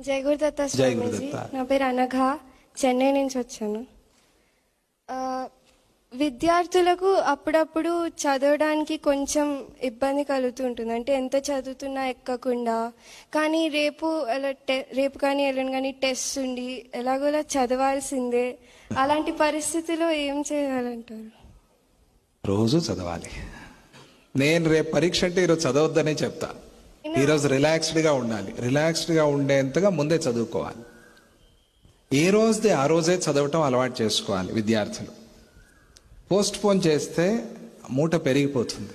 జై గురుదత్త జై స్వామీజీ గురుదత్త. నా పేరు అనఘ చెన్నై నుంచి వచ్చాను. విద్యార్థులకు అప్పుడప్పుడు చదవడానికి కొంచెం ఇబ్బంది కలుగుతుంటుంది. అంటే ఎంత చదువుతున్నా ఎక్కకుండా. కానీ రేపు అలా టె- రేపు కానీ ఎల్లుండి కానీ టెస్ట్ ఉండి ఎలాగోలా చదవాల్సిందే. అలాంటి పరిస్థితిలో ఏం చేయాలంటారు? రోజు చదవాలి. నేను రేపు పరీక్ష అంటే ఈరోజు చదవద్దనే చెప్తా. ఈరోజు రిలాక్స్డ్గా ఉండాలి. రిలాక్స్డ్గా ఉండేంతగా ముందే చదువుకోవాలి. ఏ రోజుది ఆ రోజే చదవటం అలవాటు చేసుకోవాలి విద్యార్థులు. పోస్ట్ పోన్ చేస్తే మూట పెరిగిపోతుంది.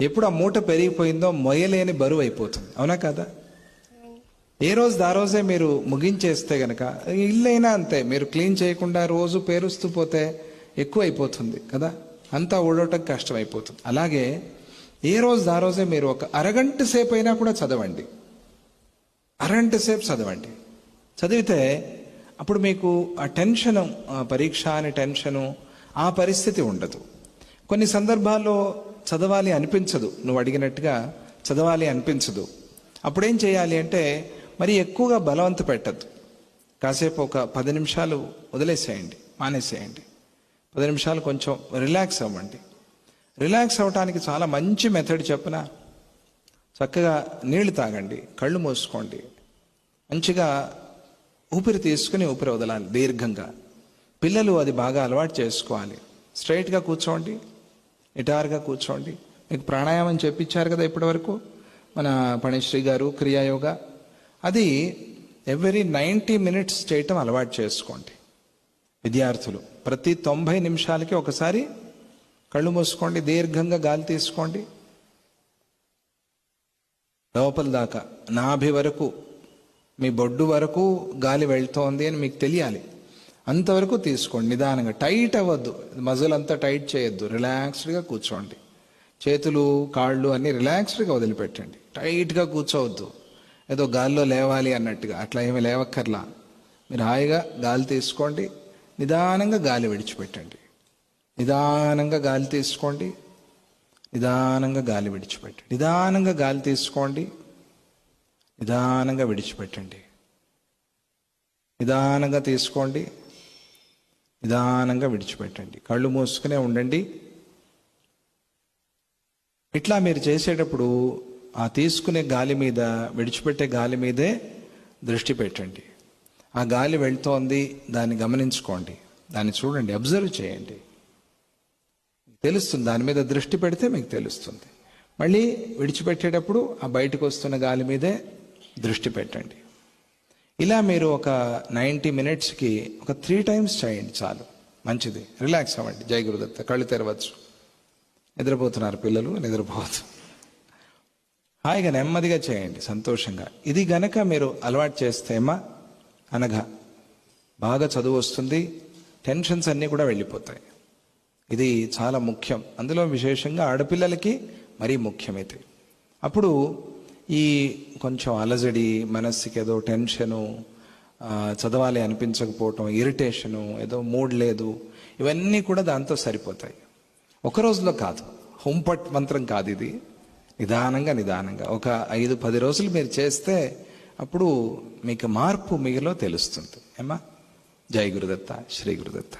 ఎప్పుడు ఆ మూట పెరిగిపోయిందో మొయ్యలేని బరువు అయిపోతుంది. అవునా కదా? ఏ రోజు ఆ రోజే మీరు ముగించేస్తే గనక ఇల్లైనా అంతే. మీరు క్లీన్ చేయకుండా రోజు పేరుస్తూ పోతే ఎక్కువ అయిపోతుంది కదా? అంతా ఊడటం కష్టం అయిపోతుంది అలాగే ఏ రోజు ఆ రోజే మీరు ఒక అరగంట సేపు అయినా కూడా చదవండి. అరగంట సేపు చదవండి. చదివితే అప్పుడు మీకు ఆ టెన్షను పరీక్ష అనే టెన్షను ఆ పరిస్థితి ఉండదు. కొన్ని సందర్భాల్లో చదవాలి అనిపించదు. నువ్వు అడిగినట్టుగా చదవాలి అనిపించదు. అప్పుడేం చేయాలి అంటే మరి ఎక్కువగా బలవంత పెట్టద్దు. కాసేపు ఒక పది నిమిషాలు వదిలేసేయండి మానేసేయండి. పది నిమిషాలు కొంచెం రిలాక్స్ అవ్వండి. రిలాక్స్ అవ్వటానికి చాలా మంచి మెథడ్ చెప్పిన చక్కగా నీళ్ళు తాగండి కళ్ళు మూసుకోండి. మంచిగా ఊపిరి తీసుకుని ఊపిరి వదలాలి దీర్ఘంగా. పిల్లలు అది బాగా అలవాటు చేసుకోవాలి. స్ట్రైట్గా కూర్చోండి నిటారుగా కూర్చోండి. మీకు ప్రాణాయామం చెప్పించారు కదా ఇప్పటివరకు మన పణిశ్రీ గారు క్రియాయోగ. అది ఎవ్రీ నైంటీ మినిట్స్ చేయటం అలవాటు చేసుకోండి. విద్యార్థులు ప్రతి తొంభై నిమిషాలకి ఒకసారి కళ్ళు మూసుకోండి దీర్ఘంగా గాలి తీసుకోండి. లోపల దాకా నాభి వరకు మీ బొడ్డు వరకు గాలి వెళ్తోంది అని మీకు తెలియాలి. అంతవరకు తీసుకోండి నిదానంగా. టైట్ అవ్వద్దు మజిల్ అంతా టైట్ చేయొద్దు రిలాక్స్డ్గా కూర్చోండి. చేతులు కాళ్ళు అన్నీ రిలాక్స్డ్గా వదిలిపెట్టండి. టైట్గా కూర్చోవద్దు. ఏదో గాల్లో లేవాలి అన్నట్టుగా అట్లా ఏమి లేవక్కర్లా. మీరు హాయిగా గాలి తీసుకోండి నిదానంగా గాలి విడిచిపెట్టండి. నిదానంగా గాలి తీసుకోండి. నిదానంగా గాలి విడిచిపెట్టండి. నిదానంగా గాలి తీసుకోండి. నిదానంగా విడిచిపెట్టండి. నిదానంగా తీసుకోండి. నిదానంగా విడిచిపెట్టండి. కళ్ళు మూసుకునే ఉండండి. ఇట్లా మీరు చేసేటప్పుడు ఆ తీసుకునే గాలి మీద విడిచిపెట్టే గాలి మీదే దృష్టి పెట్టండి. ఆ గాలి వెళ్తోంది దాన్ని గమనించుకోండి. దాన్ని చూడండి అబ్జర్వ్ చేయండి. తెలుస్తుంది. దాని మీద దృష్టి పెడితే మీకు తెలుస్తుంది. మళ్ళీ విడిచిపెట్టేటప్పుడు ఆ బయటకు వస్తున్న గాలి మీదే దృష్టి పెట్టండి. ఇలా మీరు ఒక నైంటీ మినిట్స్కి ఒక త్రీ టైమ్స్ చేయండి చాలు. మంచిది. రిలాక్స్ అవ్వండి. జై గురుదత్త. కళ్ళు తెరవచ్చు. నిద్రపోతున్నారు పిల్లలు నిద్రపోవచ్చు హాయిగా నెమ్మదిగా చేయండి. సంతోషంగా. ఇది గనక మీరు అలవాటు చేస్తేమా అనగా బాగా చదువు వస్తుంది. టెన్షన్స్ అన్నీ కూడా వెళ్ళిపోతాయి. ఇది చాలా ముఖ్యం. అందులో విశేషంగా ఆడపిల్లలకి మరీ ముఖ్యమైతే. అప్పుడు ఈ కొంచెం అలజడి మనస్సుకి ఏదో టెన్షను చదవాలి అనిపించకపోవటం ఇరిటేషను ఏదో మూడ్ లేదు ఇవన్నీ కూడా దాంతో సరిపోతాయి. ఒక రోజులో కాదు. హుంపట్ మంత్రం కాదు ఇది. నిదానంగా నిదానంగా. ఒక ఐదు పది రోజులు మీరు చేస్తే అప్పుడు మీకు మార్పు మీలో తెలుస్తుంది. ఏమా జై గురుదత్త శ్రీ గురుదత్త.